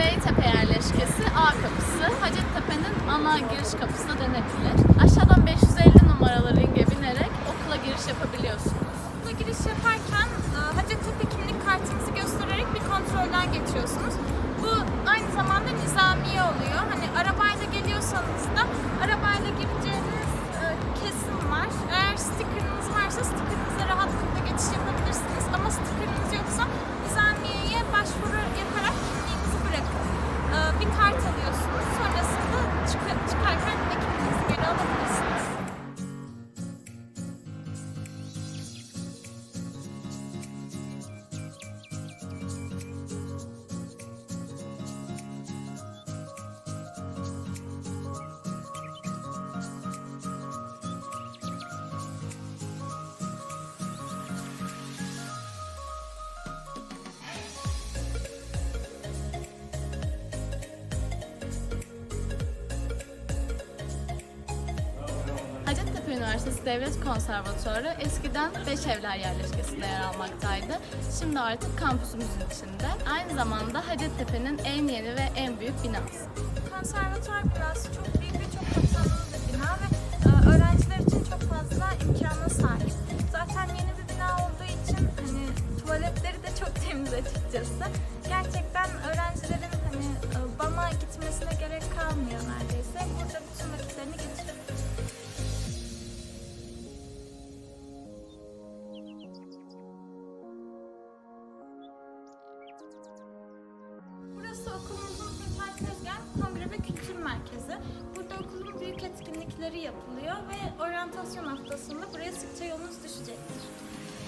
Beytepe yerleşkesi A kapısı, Hacettepe'nin ana giriş kapısı da denebilir. Aşağıdan 550 numaralı ringe binerek okula giriş yapabiliyorsunuz. Okula giriş yaparken e, Hacettepe kimlik kartınızı göstererek bir kontrolden geçiyorsunuz. Bu aynı zamanda nizamiye oluyor. Hani arabayla geliyorsanız da arabayla gireceğiniz e, kesim var. Eğer stickerınız varsa stickerınızla rahatlıkla geçiş yapabilirsiniz. Ama stickerınız Devlet Konservatuarı eskiden Beşevler yerleşkesinde yer almaktaydı. Şimdi artık kampüsümüzün içinde. Aynı zamanda Hacettepe'nin en yeni ve en büyük binası. Konservatuvar binası çok büyük ve çok kapsamlı bir bina ve e, öğrenciler için çok fazla imkana sahip. Zaten yeni bir bina olduğu için hani tuvaletleri de çok temiz açıkçası. Gerçekten öğrencilerin hani e, bana gitmesine gerek kalmıyor neredeyse. Burada bütün vakitlerini geçiriyor. Yapılıyor ve oryantasyon haftasında buraya sıkça yolunuz düşecektir.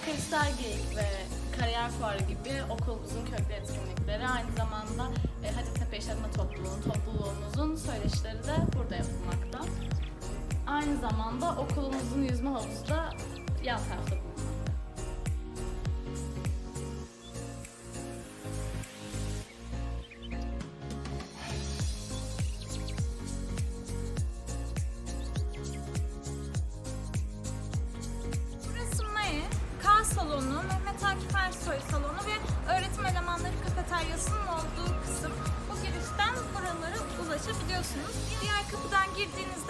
Kristal Geyik ve Kariyer Fuarı gibi okulumuzun köklü etkinlikleri aynı zamanda e, Hacettepe İşletme Topluluğu'nun, topluluğumuzun söyleşileri de burada yapılmakta. Aynı zamanda okulumuzun yüzme havuzu da yan tarafta bulunmakta.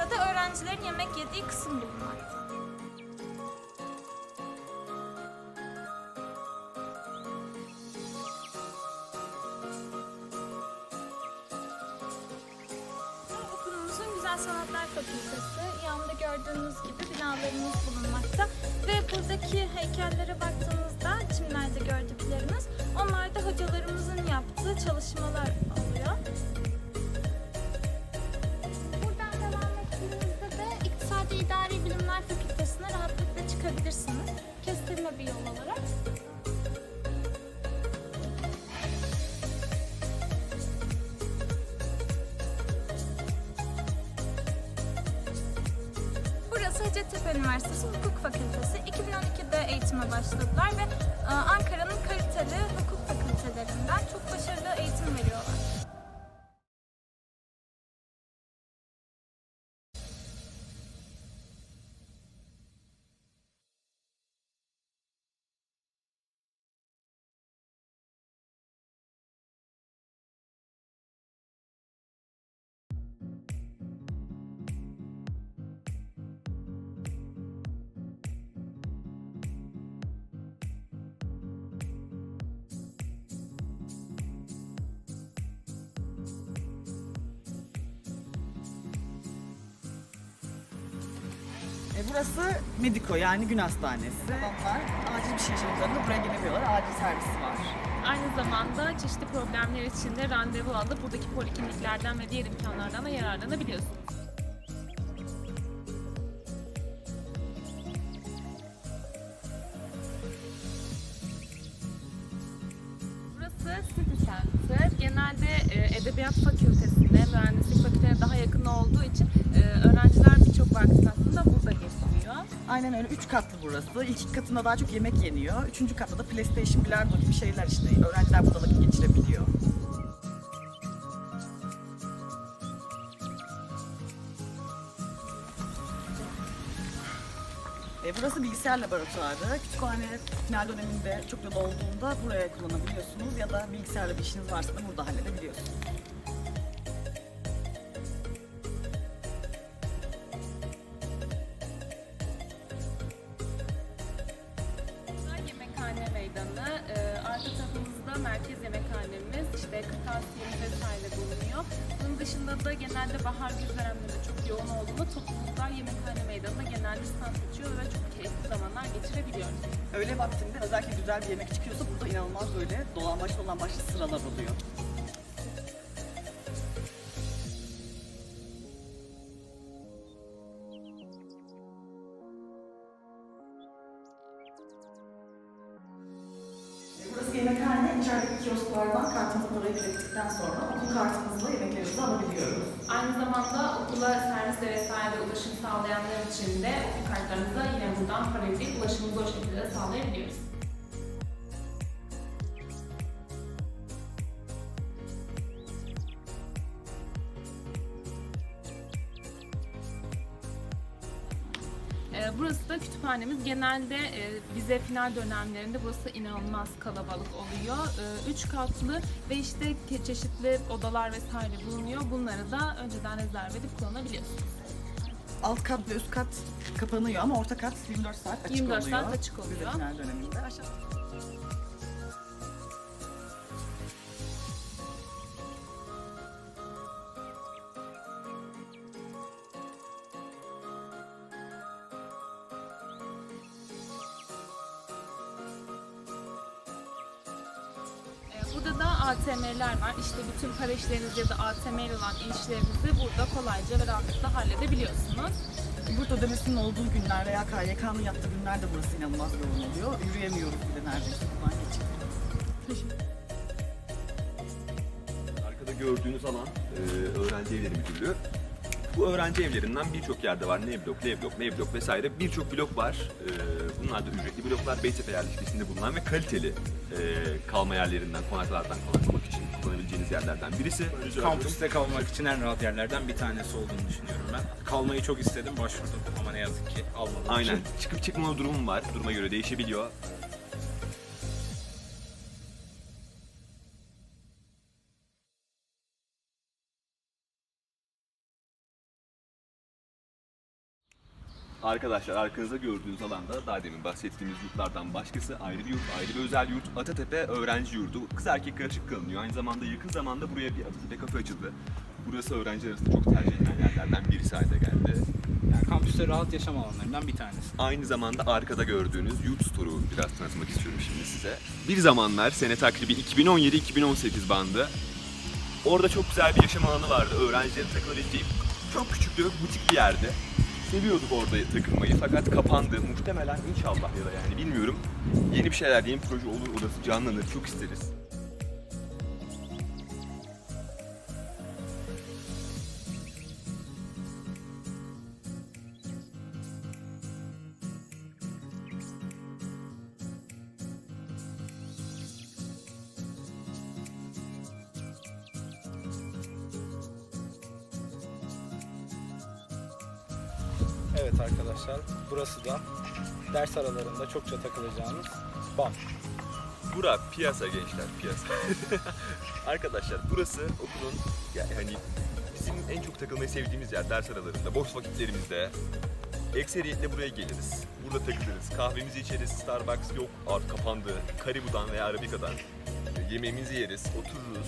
Girdiğinizde de öğrencilerin yemek yediği kısım bulunmakta. Okulumuzun Güzel Sanatlar Fakültesi. Yanında gördüğünüz gibi binalarımız bulunmakta. Ve buradaki heykellere baktığınızda çimlerde gördükleriniz onlar da hocalarımızın yaptığı çalışmalar Hacettepe Üniversitesi Hukuk Fakültesi. 2012'de eğitime başladılar ve e, Ankara'nın kaliteli hukuk fakültelerinden çok başarılı eğitim veriyorlar. Burası Mediko yani gün hastanesi. Onlar acil bir şey yaşadıklarında buraya gelebiliyorlar. Acil servisi var. Aynı zamanda çeşitli problemler için de randevu alıp buradaki polikliniklerden ve diğer imkanlardan da yararlanabiliyorsunuz. Burası City. Genelde e, Edebiyat Fakültesine, Mühendislik Fakültelerine daha yakın olduğu için e, öğrenciler birçok vaktini aslında burada geçiriyor. Aynen öyle. Üç katlı burası. İlk iki katında daha çok yemek yeniyor. Üçüncü katta da PlayStation, bilardo gibi şeyler işte. Öğrenciler burada vakit geçirebiliyor. E, burası bilgisayar laboratuvarı. Kütüphane final döneminde çok yol olduğunda buraya kullanabiliyorsunuz ya da bilgisayarla bir işiniz varsa da burada halledebiliyorsunuz. Yemekhane meydanı. Ee, arka tarafımızda merkez yemekhanemiz, işte kırtasiyemiz vesaire bulunuyor. Bunun dışında da genelde bahar güz dönemlerinde çok yoğun olduğunda topluluklar yemekhane meydanında genelde stand açıyor ve çok keyifli zamanlar geçirebiliyoruz. Öğle vaktinde özellikle güzel bir yemek çıkıyorsa burada inanılmaz böyle dolambaçlı olan başlı sıralar oluyor. Ödedikten sonra okul kartımızla yemeklerimizi alabiliyoruz. Aynı zamanda okula servisle vesaire ulaşım sağlayanlar için de okul kartlarımıza yine buradan para ödeyip ulaşımımızı o şekilde sağlayabiliyoruz. Burası da kütüphanemiz. Genelde e, vize final dönemlerinde burası inanılmaz kalabalık oluyor. Ee, Üç katlı ve işte çeşitli odalar vesaire bulunuyor. Bunları da önceden rezerve edip kullanabiliyorsunuz. Alt kat ve üst kat kapanıyor ama orta kat 24 saat açık 24 oluyor. saat açık oluyor. Vize final döneminde. Aşağı ATM'ler var. İşte bütün para işlerinizi ya da ATM ile olan işlerinizi burada kolayca ve rahatlıkla halledebiliyorsunuz. Burada ödemesinin olduğu günler veya KYK'nın yattığı günlerde burası inanılmaz yoğun oluyor. Yürüyemiyoruz bile neredeyse buradan geçip. Arkada gördüğünüz alan e, öğrenci evleri müdürlüğü. Bu öğrenci evlerinden birçok yerde var. N blok, L blok, M blok vesaire birçok blok var. E, bunlar da ücretli bloklar. Beytepe yerleşkesinde bulunan ve kaliteli e, kalma yerlerinden, konaklardan konaklamak için kullanabileceğiniz yerlerden birisi. Kampüste kalmak için en rahat yerlerden bir tanesi olduğunu düşünüyorum ben. Kalmayı çok istedim, başvurdum ama ne yazık ki almadım. Aynen. Çıkıp çıkmama durumum var. Duruma göre değişebiliyor. Arkadaşlar arkanızda gördüğünüz alanda daha demin bahsettiğimiz yurtlardan başkası ayrı bir yurt, ayrı bir özel yurt. Atatepe öğrenci yurdu. Kız erkek karışık kalınıyor. Aynı zamanda yakın zamanda buraya bir Atatepe kafe açıldı. Burası öğrenciler arasında çok tercih edilen yerlerden birisi haline geldi. Yani kampüste rahat yaşam alanlarından bir tanesi. Aynı zamanda arkada gördüğünüz yurt store'u biraz tanıtmak istiyorum şimdi size. Bir zamanlar sene takribi 2017-2018 bandı. Orada çok güzel bir yaşam alanı vardı. Öğrencilerin takılabileceği çok küçük bir butik bir yerdi. Seviyorduk orada takılmayı fakat kapandı. Muhtemelen inşallah ya da yani bilmiyorum. Yeni bir şeyler, yeni proje olur, orası canlanır. Çok isteriz. Evet arkadaşlar, burası da ders aralarında çokça takılacağınız bar. Bura piyasa gençler piyasa. Arkadaşlar burası okulun yani hani bizim en çok takılmayı sevdiğimiz yer ders aralarında, boş vakitlerimizde. Ekseriyetle buraya geliriz. Burada takılırız. Kahvemizi içeriz. Starbucks yok art kapandı. Karibu'dan veya Arabica'dan. E, Yemeğimizi yeriz, otururuz.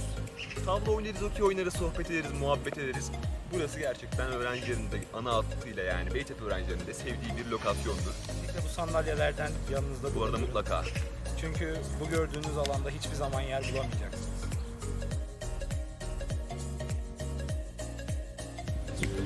Tavla oynarız, okey oynarız, sohbet ederiz, muhabbet ederiz. Burası gerçekten öğrencilerin de ana hattıyla yani Beytepe öğrencilerinin de sevdiği bir lokasyondur. İşte bu sandalyelerden yanınızda Bu arada bulundurun. mutlaka. Çünkü bu gördüğünüz alanda hiçbir zaman yer bulamayacaksınız.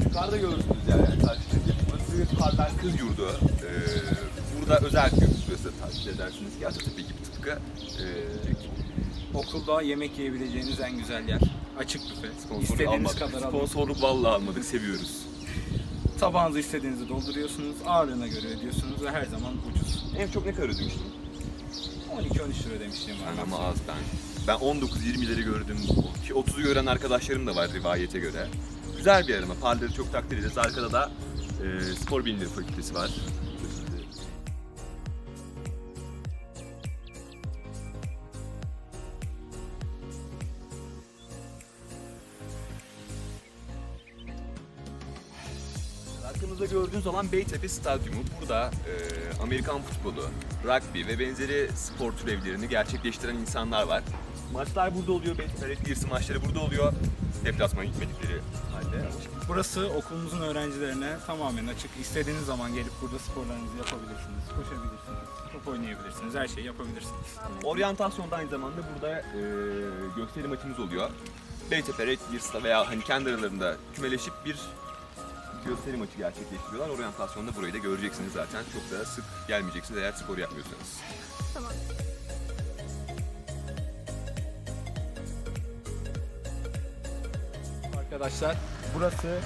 Yukarıda gördüğünüz yer yani karşıdaki. Burası Parlar Kız Yurdu. Ee, burada özel bir burası takip edersiniz ki Atatürk gibi tıpkı. Ee, Okulda yemek yiyebileceğiniz en güzel yer. Açık büfe. sponsorluk İstediğiniz almadık. kadar alın. Sponsorluk vallahi almadık, seviyoruz. Tabağınızı istediğinizi dolduruyorsunuz, ağırlığına göre ödüyorsunuz ve her zaman ucuz. En çok ne kadar ödemiştim? 12-13 lira demiştim Ben ben. ama az ben. Ben 19-20'leri gördüm. Ki 30'u gören arkadaşlarım da var rivayete göre. Güzel bir yer ama parları çok takdir ederiz. Arkada da e, spor bilimleri fakültesi var. Gördüğünüz olan Beytepe Stadyumu. Burada e, Amerikan futbolu, rugby ve benzeri spor türevlerini gerçekleştiren insanlar var. Maçlar burada oluyor. Beytepe Bears'ın maçları burada oluyor. Deplasmana gitmedikleri halde. Burası okulumuzun öğrencilerine tamamen açık. İstediğiniz zaman gelip burada sporlarınızı yapabilirsiniz, koşabilirsiniz, top oynayabilirsiniz, her şeyi yapabilirsiniz. Oryantasyonda aynı zamanda burada e, gösteri maçımız oluyor. Beytepe Red Bears'la veya hani kendi aralarında kümeleşip bir gösteri maçı gerçekleştiriyorlar. Oryantasyonda burayı da göreceksiniz zaten. Çok da sık gelmeyeceksiniz eğer spor yapmıyorsanız. Tamam. Arkadaşlar burası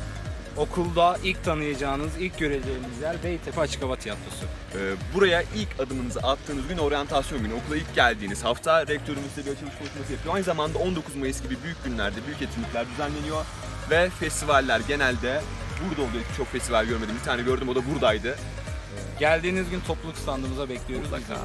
okulda ilk tanıyacağınız, ilk göreceğiniz yer Beytepe Açık Hava Tiyatrosu. Ee, buraya ilk adımınızı attığınız gün oryantasyon günü, okula ilk geldiğiniz hafta rektörümüz size bir açılış konuşması yapıyor. Aynı zamanda 19 Mayıs gibi büyük günlerde büyük etkinlikler düzenleniyor ve festivaller genelde burada oluyor. Çok festival görmedim. Bir tane gördüm o da buradaydı. Geldiğiniz gün topluluk standımıza bekliyoruz. Mutlaka.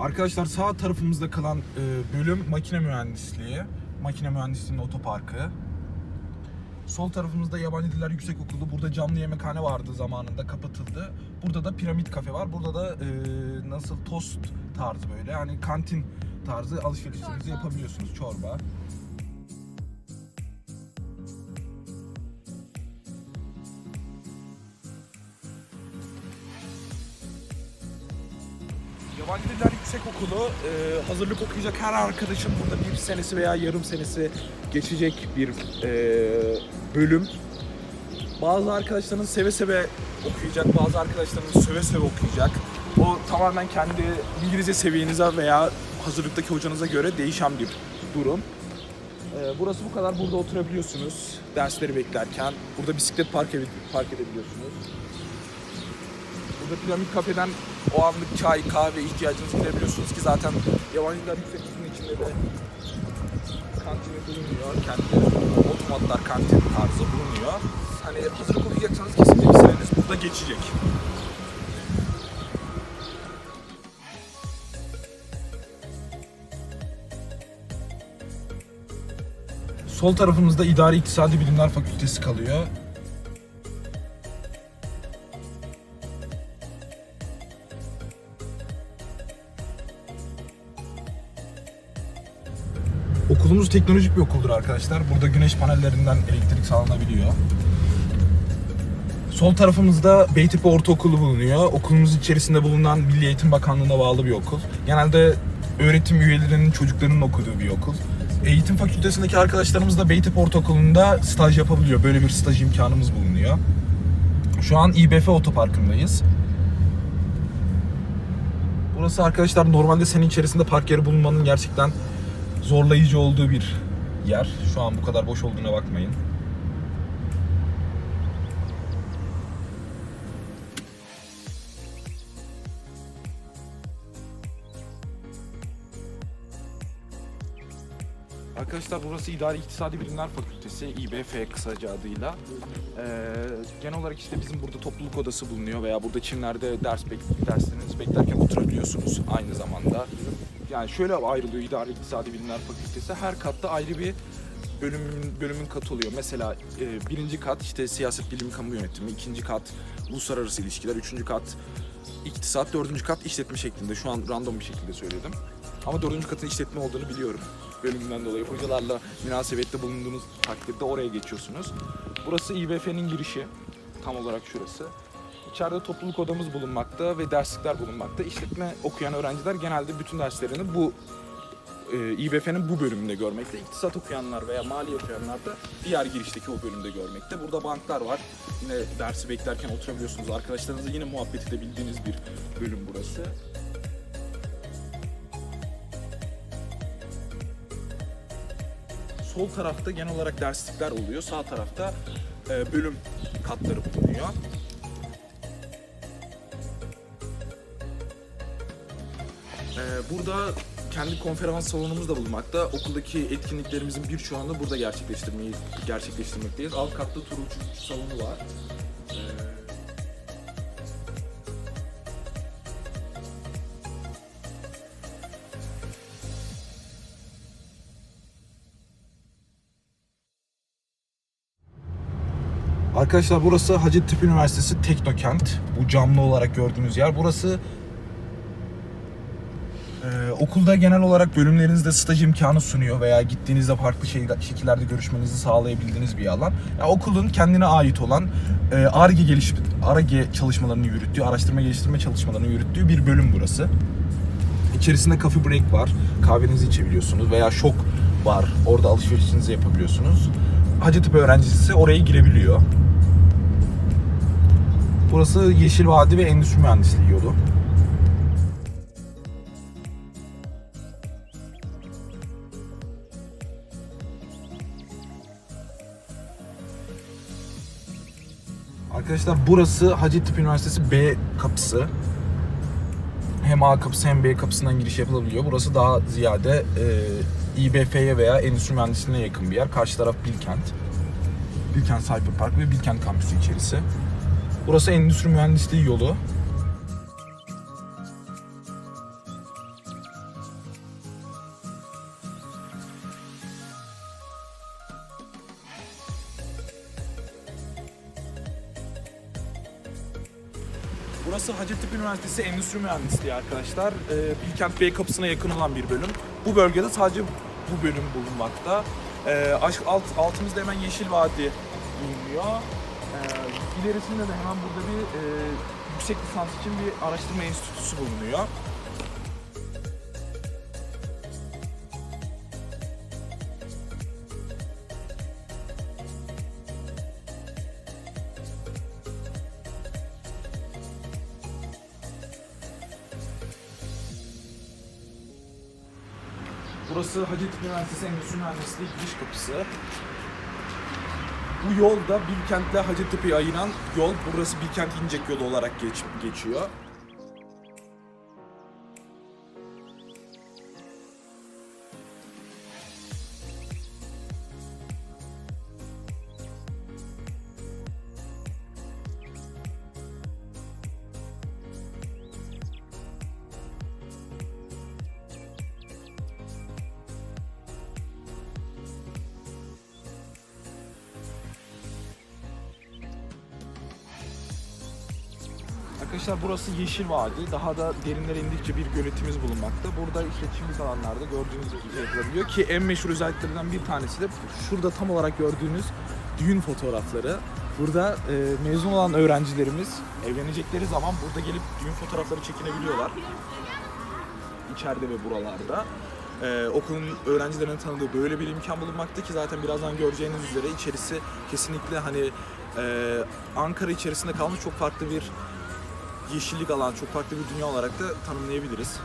Arkadaşlar sağ tarafımızda kalan e, bölüm makine mühendisliği. Makine mühendisliğinin otoparkı. Sol tarafımızda Yabancı Diller Yüksek Okulu. Burada camlı yemekhane vardı zamanında kapatıldı. Burada da piramit kafe var. Burada da e, nasıl tost tarzı böyle hani kantin tarzı alışverişlerinizi yapabiliyorsunuz. Çorba. Yabancı Diller Yüksek Okulu e, hazırlık okuyacak her arkadaşın burada bir senesi veya yarım senesi geçecek bir e, bölüm. Bazı arkadaşlarınız seve seve okuyacak, bazı arkadaşlarınız söve söve okuyacak. O tamamen kendi İngilizce seviyenize veya hazırlıktaki hocanıza göre değişen bir durum. E, burası bu kadar. Burada oturabiliyorsunuz dersleri beklerken. Burada bisiklet park, ede- park edebiliyorsunuz. Burada piramit kafeden o anlık çay, kahve ihtiyacınızı gidebiliyorsunuz ki zaten yabancılar yüksek içinde de kantini bulunuyor. Kendi otomatlar kantin tarzı bulunuyor. Hani hazırlık okuyacaksanız kesinlikle bir seneniz burada geçecek. Sol tarafımızda İdari İktisadi Bilimler Fakültesi kalıyor. Okulumuz teknolojik bir okuldur arkadaşlar. Burada güneş panellerinden elektrik sağlanabiliyor. Sol tarafımızda Beytepe Ortaokulu bulunuyor. Okulumuz içerisinde bulunan Milli Eğitim Bakanlığı'na bağlı bir okul. Genelde öğretim üyelerinin çocuklarının okuduğu bir okul. Eğitim fakültesindeki arkadaşlarımız da Beytepe Ortaokulu'nda staj yapabiliyor. Böyle bir staj imkanımız bulunuyor. Şu an İBF Otoparkı'ndayız. Burası arkadaşlar normalde senin içerisinde park yeri bulunmanın gerçekten zorlayıcı olduğu bir yer. Şu an bu kadar boş olduğuna bakmayın. Arkadaşlar burası İdari İktisadi Bilimler Fakültesi, İBF kısaca adıyla. Ee, genel olarak işte bizim burada topluluk odası bulunuyor veya burada çimlerde ders bek derslerinizi beklerken oturabiliyorsunuz aynı zamanda. Yani şöyle ayrılıyor İdari İktisadi Bilimler Fakültesi. Her katta ayrı bir bölümün, bölümün katı oluyor. Mesela e, birinci kat işte siyaset bilimi kamu yönetimi, ikinci kat uluslararası ilişkiler, üçüncü kat iktisat, dördüncü kat işletme şeklinde. Şu an random bir şekilde söyledim. Ama dördüncü katın işletme olduğunu biliyorum. Bölümünden dolayı hocalarla münasebette bulunduğunuz takdirde oraya geçiyorsunuz. Burası İBF'nin girişi. Tam olarak şurası. İçeride topluluk odamız bulunmakta ve derslikler bulunmakta. İşletme okuyan öğrenciler genelde bütün derslerini bu e, İBF'nin bu bölümünde görmekte. İktisat okuyanlar veya mali okuyanlar da diğer girişteki o bölümde görmekte. Burada banklar var. Yine dersi beklerken oturabiliyorsunuz. Arkadaşlarınızla yine muhabbet edebildiğiniz bir bölüm burası. Sol tarafta genel olarak derslikler oluyor. Sağ tarafta e, bölüm katları bulunuyor. Ee, burada kendi konferans salonumuz da bulunmakta. Okuldaki etkinliklerimizin birçoğunu burada gerçekleştirmeyi gerçekleştirmekteyiz. Alt katta tur salonu var. Ee, arkadaşlar burası Hacettepe Üniversitesi Teknokent. Bu camlı olarak gördüğünüz yer. Burası e, okulda genel olarak bölümlerinizde staj imkanı sunuyor veya gittiğinizde farklı şekillerde görüşmenizi sağlayabildiğiniz bir alan. Ya okulun kendine ait olan e, ARGE geliş ARGE çalışmalarını yürüttüğü, araştırma geliştirme çalışmalarını yürüttüğü bir bölüm burası. İçerisinde coffee break var. Kahvenizi içebiliyorsunuz veya şok var. Orada alışverişinizi yapabiliyorsunuz. Hacettepe öğrencisi oraya girebiliyor. Burası Yeşil Vadi ve Endüstri Mühendisliği yolu. Arkadaşlar burası Hacettepe Üniversitesi B kapısı. Hem A kapısı hem B kapısından giriş yapılabiliyor. Burası daha ziyade e, İBF'ye veya Endüstri Mühendisliğine yakın bir yer. Karşı taraf Bilkent. Bilkent Cyberpark ve Bilkent kampüsü içerisi. Burası Endüstri Mühendisliği yolu. Burası Hacettepe Üniversitesi Endüstri Mühendisliği arkadaşlar. Ee, Bilkent Bey kapısına yakın olan bir bölüm. Bu bölgede sadece bu bölüm bulunmakta. Ee, alt, altımızda hemen Yeşil Vadi bulunuyor. Ee, ilerisinde de hemen burada bir e, yüksek lisans için bir araştırma enstitüsü bulunuyor. Burası Hacettepe Üniversitesi Endüstri Mühendisliği giriş kapısı. Bu yol da Bilkent'le Hacettepe'yi ayıran yol. Burası Bilkent İncek yolu olarak geç, geçiyor. Arkadaşlar burası Yeşil Vadi. Daha da derinlere indikçe bir göletimiz bulunmakta. Burada işte alanlarda gördüğünüz gibi yapılabiliyor ki en meşhur özelliklerinden bir tanesi de şurada tam olarak gördüğünüz düğün fotoğrafları. Burada e, mezun olan öğrencilerimiz evlenecekleri zaman burada gelip düğün fotoğrafları çekinebiliyorlar. İçeride ve buralarda. Ee, okulun öğrencilerinin tanıdığı böyle bir imkan bulunmakta ki zaten birazdan göreceğiniz üzere içerisi kesinlikle hani e, Ankara içerisinde kalmış çok farklı bir yeşillik alan, çok farklı bir dünya olarak da tanımlayabiliriz.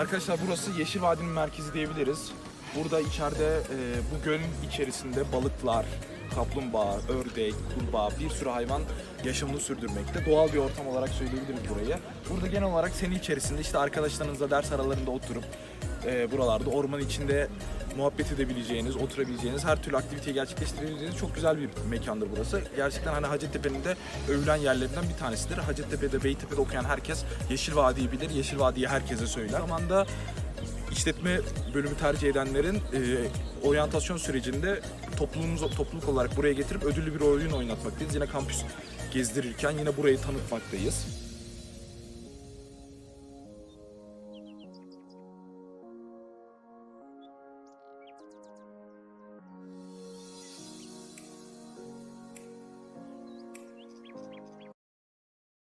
Arkadaşlar burası Yeşil Vadi'nin merkezi diyebiliriz. Burada içeride e, bu gölün içerisinde balıklar, kaplumbağa, ördek, kurbağa bir sürü hayvan yaşamını sürdürmekte. Doğal bir ortam olarak söyleyebiliriz burayı. Burada genel olarak sene içerisinde işte arkadaşlarınızla ders aralarında oturup e, buralarda orman içinde muhabbet edebileceğiniz, oturabileceğiniz, her türlü aktiviteyi gerçekleştirebileceğiniz çok güzel bir mekandır burası. Gerçekten hani Hacettepe'nin de övülen yerlerinden bir tanesidir. Hacettepe'de, Beytepe'de okuyan herkes Yeşil Vadi'yi bilir. Yeşil Vadi'yi herkese söyler. Zamanda işletme bölümü tercih edenlerin e, oryantasyon sürecinde topluluğumuz topluluk olarak buraya getirip ödüllü bir oyun oynatmaktayız. Yine kampüs gezdirirken yine burayı tanıtmaktayız.